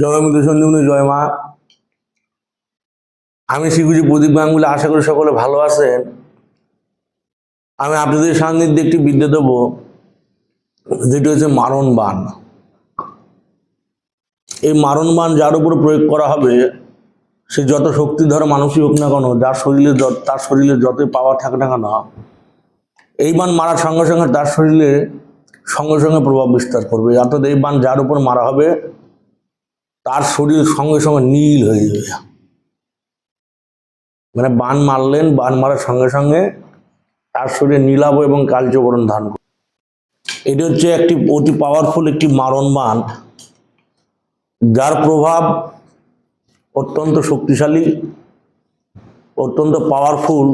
জয় মৃত সঞ্জীবনী জয় মা। আমি শিখুছি প্রদীপ গাঙ্গুলি, আশা করি সকলে ভালো আছেন। আমি আপনাদের সান্নিধ্যে একটি বিদ্যা দেব, যেটি হচ্ছে মারণ বান এই মারণ বান যার উপর প্রয়োগ করা হবে, সে যত শক্তিধর মানুষই হোক না কেন, যার শরীরে তার শরীরে যতই পাওয়ার থাকে না কেন, এই বান মারার সঙ্গে সঙ্গে তার শরীরে সঙ্গে সঙ্গে প্রভাব বিস্তার করবে। অর্থাৎ এই বান যার উপর মারা হবে তার শরীর সঙ্গে সঙ্গে নীল হয়ে যাবে। মানে বান মারলেন, বান মারার সঙ্গে সঙ্গে তার শরীরে নীলাভ এবং কালচবরণ ধারণ করবে এটি হচ্ছে একটি অতি পাওয়ারফুল একটি মারণ বান, যার প্রভাব অত্যন্ত শক্তিশালী, অত্যন্ত পাওয়ারফুল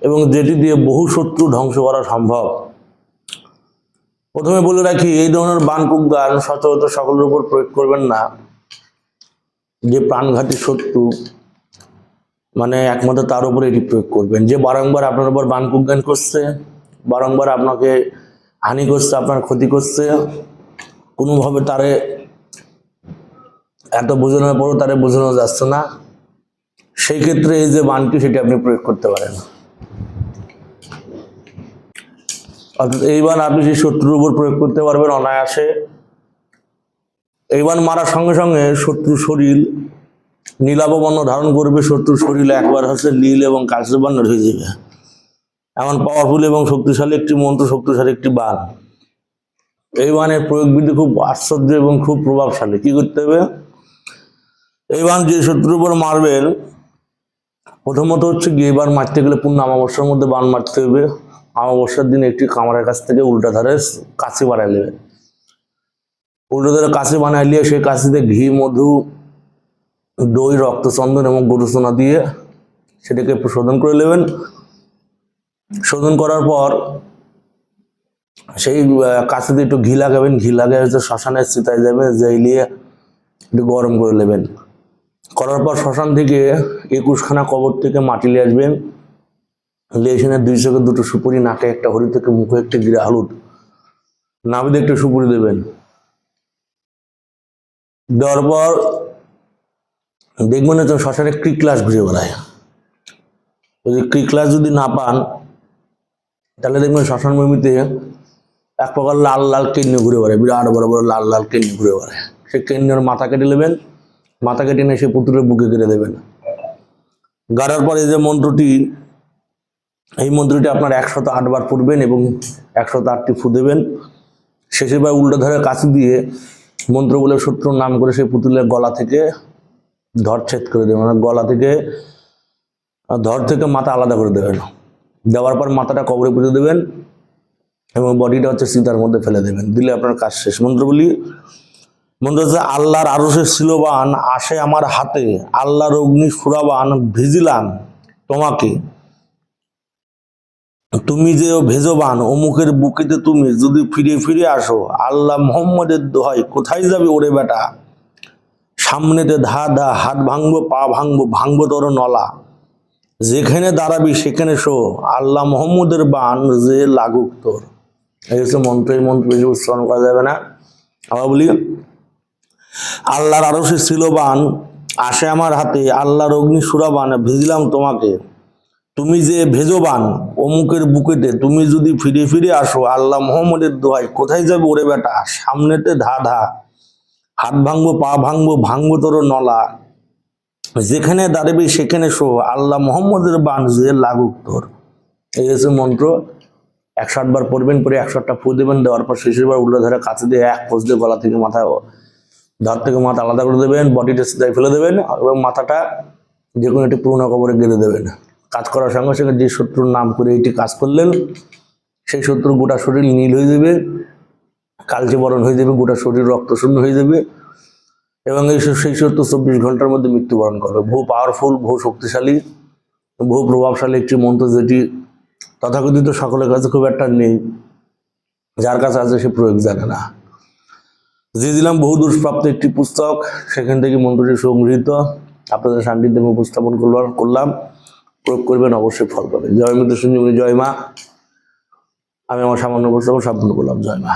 এবং যেটি দিয়ে বহু শত্রু ধ্বংস করা সম্ভব। প্রথমে বলে রাখি, এই ধরনের বান কুজ্ঞান সচরাচর সকলের উপর প্রয়োগ করবেন না। যে প্রাণঘাতী শত্রু মানে একমাত্র তার উপরে এটি প্রয়োগ করবেন। যে বারংবার আপনার উপর বান কুজ্ঞান করছে, বারংবার আপনাকে হানি করছে, আপনার ক্ষতি করছে, কোনোভাবে তারে এত বোঝানোর পরও তারে বোঝানো যাচ্ছে না। সেই ক্ষেত্রে এই যে বানটি, সেটি আপনি প্রয়োগ করতে পারেন। অর্থাৎ এইবার আপনি সেই শত্রুর উপর প্রয়োগ করতে পারবেন অনায়াসে, এইবার মারার সঙ্গে সঙ্গে শত্রু শরীর, নীলাববর্ণ ধারণ করবে, শত্রুর শরীর একবার হচ্ছে নীল এবং কালচে বর্ণের হয়ে যাবে। এমন পাওয়ারফুল এবং শক্তিশালী একটি মন্ত্র, শক্তিশালী একটি বান। এই বানের প্রয়োগ বিধি খুব আশ্চর্য এবং খুব প্রভাবশালী। কি করতে হবে? এই বান যে শত্রুর উপর মারবেন, প্রথমত হচ্ছে গিয়ে এবার মারতে গেলে পূর্ণ অমাবস্যার মধ্যে বান মারতে হবে। অমাবস্যার দিন একটি কামারের কাছ থেকে উল্টা ধারে কাশি বানাই নেবেন উল্টো ধারে কাশি বানাই নিয়ে সেই কাশিতে ঘি, মধু, দই, রক্তচন্দন এবং গরুসোনা দিয়ে সেটাকে শোধন করে নেবেন। শোধন করার পর সেই কাশিতে একটু ঘি লাগাবেন। ঘি লাগিয়ে হচ্ছে শ্মশানের চিতায় যাবেন নিয়ে একটু গরম করে নেবেন। করার পর শ্মশান থেকে একুশখানা কবর থেকে মাটি নিয়ে আসবেন। লেসিনের দুই চোখে দুটো সুপুরি, নাকে একটা হরি থেকে মুখে একটা গিরা হলুদ। নাভিতে একটা সুপুরি দেবেন। দেওয়ার পর দেখবেন তো শ্মশানে ক্রিকলাস ঘুরে বেড়ায়। যদি ক্রিকলাস যদি না পান, তাহলে দেখবেন শ্মশান ভূমিতে এক প্রকার লাল লাল কেন্নি ঘুরে বেড়ায়। বিরাট বড় বড় লাল লাল কেন্নি ঘুরে বেড়ায়। সে কেন্নির মাথা কেটে নেবেন। মাথা কেটে নিয়ে সে পুতুলের বুকে কেটে দেবেন। গাড়ার পরে যে মন্ত্রটি এই মন্ত্রটি আপনার একশত আটবার পড়বেন এবং একশত আটটি ফু দেবেন। শেষের বার উল্টো ধরে কাছে দিয়ে মন্ত্র বলে শত্রুর নাম করে সেই পুতুলের গলা থেকে ধরছেদ করে দেবেন। মানে গলা থেকে ধর থেকে মাথা আলাদা করে দেবেন। দেওয়ার পর মাথাটা কবরে পুঁতে দেবেন এবং বডিটা হচ্ছে সীতার মধ্যে ফেলে দেবেন। দিলে আপনার কাজ শেষ। মন্ত্র বলি মন্ত্র হচ্ছে, আল্লাহর আরসের শিলবান আসে আমার হাতে। আল্লাহর অগ্নি সুরাবান, ভিজিলাম তোমাকে। তুমি যে ভেজবান, অমুকের বুকেতে তুমি যদি ফিরে ফিরে আসো, আল্লাহ মোহাম্মদের দোহাই কোথায় যাবে ওরে বেটা? সামনেতে ধা ধা, হাত ভাঙবো, পা ভাঙবো ভাঙবো তোর নলা। যেখানে দাঁড়াবি সেখানে শো, আল্লাহ মোহাম্মদের বান যে লাগুক তোর। হচ্ছে মন্ত্র মন্ত্র বেশি উচ্চারণ করা যাবে না। আবার বলি, আল্লাহর আরও সে ছিল বান আসে আমার হাতে, আল্লাহর অগ্নি সুরাবান ভিজলাম তোমাকে। তুমি যে ভেজবান অমুকের বুকেতে, তুমি যদি ফিরে ফিরে আসো, আল্লাহ মোহাম্মদের দোহাই কোথায় যাবে ওরে বেটা? সামনেতে ধা ধা হাত ভাঙবো, পা ভাঙবো ভাঙবো তোর নলা। যেখানে দাঁড়াবি সেখানে শো, আল্লাহ মোহাম্মদের বান যে লাগুক তোর। এই হচ্ছে মন্ত্র। একশো আটবার পড়বেন পরে একশো আটটা ফু দেবেন, দেওয়ার পর শেষের বার উল্টো ধরে কাছে দিয়ে এক পোষ দিয়ে গলা থেকে মাথা ধর থেকে মাথা আলাদা করে দেবেন বডিটা সিধাই ফেলে দেবেন, এবং মাথাটা যে কোনো একটি পুরোনো কবরে গেড়ে দেবেন। কাজ করার সঙ্গে সঙ্গে যে শত্রুর নাম করে এটি কাজ করলেন, সেই শত্রু গোটা শরীর নীল হয়ে যাবে কালচে বরণ হয়ে যাবে, গোটা শরীর রক্তশূন্য হয়ে যাবে, এবং এই সেই শত্রু চব্বিশ ঘণ্টার মধ্যে মৃত্যুবরণ করবে। বহু পাওয়ারফুল বহু শক্তিশালী, বহু প্রভাবশালী একটি মন্ত্র যেটি তথাকথিত সকলের কাছে খুব একটা নেই, যার কাছে আছে সে প্রয়োগ জানে না। যে দিলাম বহু দুষ্প্রাপ্ত একটি পুস্তক, সেখান থেকে মন্ত্রটি সংগৃহীত। আপনাদের সান্নিধ্যে উপস্থাপন করলাম। প্রয়োগ করবেন, অবশ্যই ফল পাবে জয় মিত্র সঞ্জীবনী জয় মা। আমি আমার সামান্য প্রশ্ন সম্পূর্ণ করলাম, জয় মা।